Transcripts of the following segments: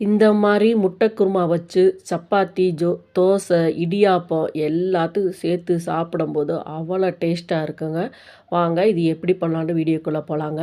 இந்த மாதிரி முட்டை குருமா வச்சு சப்பாத்தி ஜோ தோசை இடியாப்பம் எல்லாத்துக்கும் சேர்த்து சாப்பிடும்போது அவ்வளோ டேஸ்ட்டாக இருக்குங்க. வாங்க இது எப்படி பண்ணலான்னு வீடியோக்குள்ளே போகலாங்க.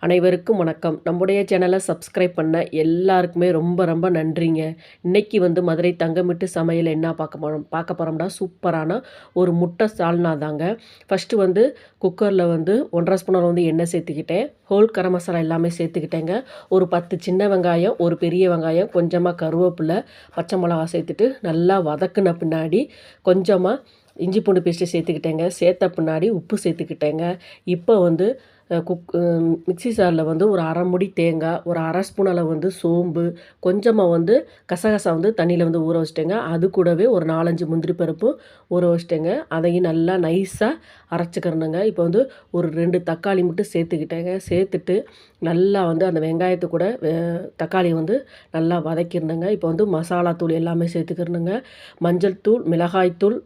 அனைவருக்கும் வணக்கம். நம்முடைய சேனலை சப்ஸ்கிரைப் பண்ண எல்லாருக்குமே ரொம்ப ரொம்ப நன்றிங்க. இன்றைக்கி வந்து மதுரை தங்கமிட்டு சமையல் என்ன பார்க்க போகிறோம் பார்க்க போகிறோம்னா சூப்பரான ஒரு முட்டை சால்னா தாங்க. ஃபஸ்ட்டு வந்து குக்கரில் வந்து ஒன்றரை ஸ்பூனர் வந்து எண்ணெய் சேர்த்துக்கிட்டேன். ஹோல் கரம் மசாலா எல்லாமே சேர்த்துக்கிட்டேங்க. ஒரு பத்து சின்ன வெங்காயம் ஒரு பெரிய வெங்காயம் கொஞ்சமாக கருவேப்பிலை பச்சை மிளகா சேர்த்துட்டு நல்லா வதக்குன பின்னாடி கொஞ்சமாக இஞ்சி பூண்டு பேஸ்ட்டு சேர்த்துக்கிட்டேங்க. சேர்த்த பின்னாடி உப்பு சேர்த்துக்கிட்டேங்க. இப்போ வந்து குக் மிக்சி மிக்ஸி சாரில் வந்து ஒரு அரை முடி தேங்காய் ஒரு அரை ஸ்பூன் அளவு வந்து சோம்பு கொஞ்சமாக வந்து கசகசா வந்து தண்ணியில் வந்து ஊற வச்சிட்டேங்க. அது கூடவே ஒரு நாலஞ்சு முந்திரி பருப்பும் ஊற வச்சிட்டேங்க. அதையும் நல்லா நைஸாக அரைச்சிக்கிறணுங்க. இப்போ வந்து ஒரு ரெண்டு தக்காளி மட்டும் சேர்த்துக்கிட்டேங்க. சேர்த்துட்டு நல்லா வந்து அந்த வெங்காயத்தை கூட வே- தக்காளியை வந்து நல்லா வதக்கிடணுங்க. இப்போ வந்து மசாலா தூள் எல்லாமே சேர்த்துக்கிறணுங்க. மஞ்சள் தூள் மிளகாய் தூள்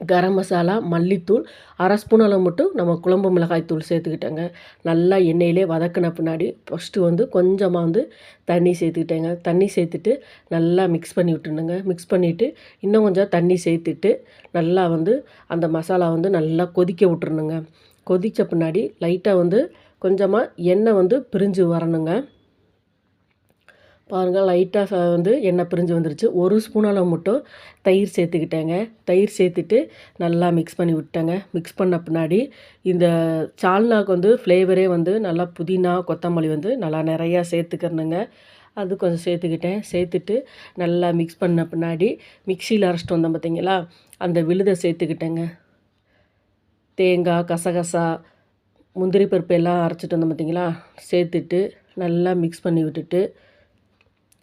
கரம் மசாலா மல்லித்தூள் அரை ஸ்பூன் அளவு மட்டும் நம்ம குழம்பு மிளகாய் தூள் சேர்த்துக்கிட்டேங்க. நல்லா எண்ணெயிலே வதக்கின பின்னாடி ஃபஸ்ட்டு வந்து கொஞ்சமாக வந்து தண்ணி சேர்த்துக்கிட்டேங்க. தண்ணி சேர்த்துட்டு நல்லா மிக்ஸ் பண்ணி விட்டுணுங்க மிக்ஸ் பண்ணிவிட்டு இன்னும் கொஞ்சம் தண்ணி சேர்த்துட்டு நல்லா வந்து அந்த மசாலா வந்து நல்லா கொதிக்க விட்டுருணுங்க கொதித்த பின்னாடி லைட்டாக வந்து கொஞ்சமாக எண்ணெய் வந்து பிரிஞ்சு வரணுங்க. பாருங்கள் லைட்டாக வந்து எண்ணெய் பிரிஞ்சு வந்துருச்சு. ஒரு ஸ்பூன் அளவு மட்டும் தயிர் சேர்த்துக்கிட்டேங்க. தயிர் சேர்த்துட்டு நல்லா மிக்ஸ் பண்ணி விட்டேங்க. மிக்ஸ் பண்ண பின்னாடி இந்த சால்னாக்கு வந்து ஃப்ளேவரே வந்து நல்லா புதினா கொத்தமல்லி வந்து நல்லா நிறையா சேர்த்துக்கிறனுங்க அது கொஞ்சம் சேர்த்துக்கிட்டேன். சேர்த்துட்டு நல்லா மிக்ஸ் பண்ண பின்னாடி மிக்சியில் அரைச்சிட்டு வந்தோம் பார்த்தீங்களா அந்த விழுதை சேர்த்துக்கிட்டேங்க. தேங்காய் கசகசா முந்திரி பருப்பு எல்லாம் அரைச்சிட்டு வந்தோம் பார்த்தீங்களா சேர்த்துட்டு நல்லா மிக்ஸ் பண்ணி விட்டுட்டு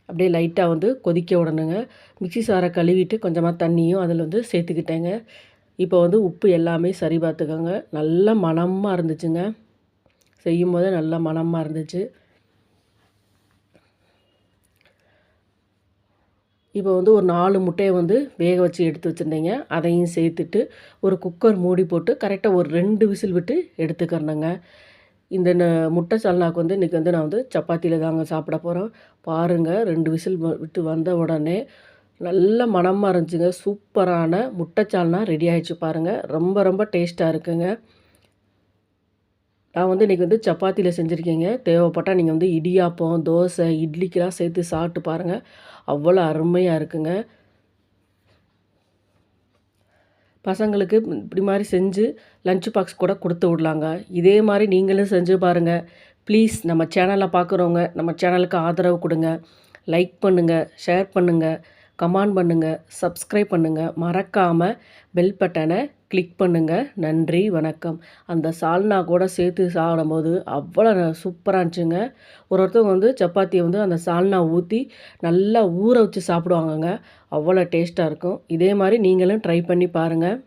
அப்படியே லைட்டாக வந்து கொதிக்க விடணுங்க. மிக்சி சாரை கழுவிட்டு கொஞ்சமாக தண்ணியும் அதில் வந்து சேர்த்துக்கிட்டேங்க. இப்போ வந்து உப்பு எல்லாமே சரி பார்த்துக்கோங்க. நல்ல மணமாக இருந்துச்சுங்க. செய்யும் போதே நல்ல மணமாக இருந்துச்சு. இப்போ வந்து ஒரு நாலு முட்டையை வந்து வேக வச்சு எடுத்து வச்சுருந்தீங்க. அதையும் சேர்த்துட்டு ஒரு குக்கர் மூடி போட்டு கரெக்டாக ஒரு ரெண்டு விசில் விட்டு எடுத்துக்கிறணுங்க. இந்த ந- முட்டை சல்னாக்கு வந்து இன்றைக்கி வந்து நான் வந்து சப்பாத்தியில் தாங்க சாப்பிட போகிறோம் பாருங்கள் ரெண்டு விசில் விட்டு வந்த உடனே நல்ல மனமாக இருந்துச்சுங்க. சூப்பரான முட்டை சால்னா ரெடி ஆகிடுச்சு பாருங்கள் ரொம்ப ரொம்ப டேஸ்ட்டாக இருக்குங்க. நான் வந்து இன்றைக்கி வந்து சப்பாத்தியில் செஞ்சுருக்கேங்க. தேவைப்பட்டால் நீங்கள் வந்து இடியாப்பம் தோசை இட்லிக்கெலாம் சேர்த்து சாப்பிட்டு பாருங்கள் அவ்வளோ அருமையாக இருக்குங்க. பசங்களுக்கு இப்படி மாதிரி செஞ்சு லஞ்ச் பாக்ஸ் கூட கொடுத்து விடலாங்க. இதே மாதிரி நீங்களும் செஞ்சு பாருங்கள் ப்ளீஸ் நம்ம சேனலை பார்க்குறவங்க நம்ம சேனலுக்கு ஆதரவு கொடுங்க. லைக் பண்ணுங்கள் ஷேர் பண்ணுங்கள் கமெண்ட் பண்ணுங்கள் சப்ஸ்கிரைப் பண்ணுங்கள் மறக்காமல் பெல் பட்டனை கிளிக் பண்ணுங்கள் நன்றி வணக்கம். அந்த சால்னா கூட சேர்த்து சாப்பிடும்போது அவ்வளோ சூப்பராக இருந்துச்சுங்க. ஒரு ஒருத்தவங்க வந்து சப்பாத்தியை வந்து அந்த சால்னா ஊற்றி நல்லா ஊற வச்சு சாப்பிடுவாங்கங்க. அவ்வளோ டேஸ்ட்டாக இருக்கும். இதே மாதிரி நீங்களும் ட்ரை பண்ணி பாருங்கள்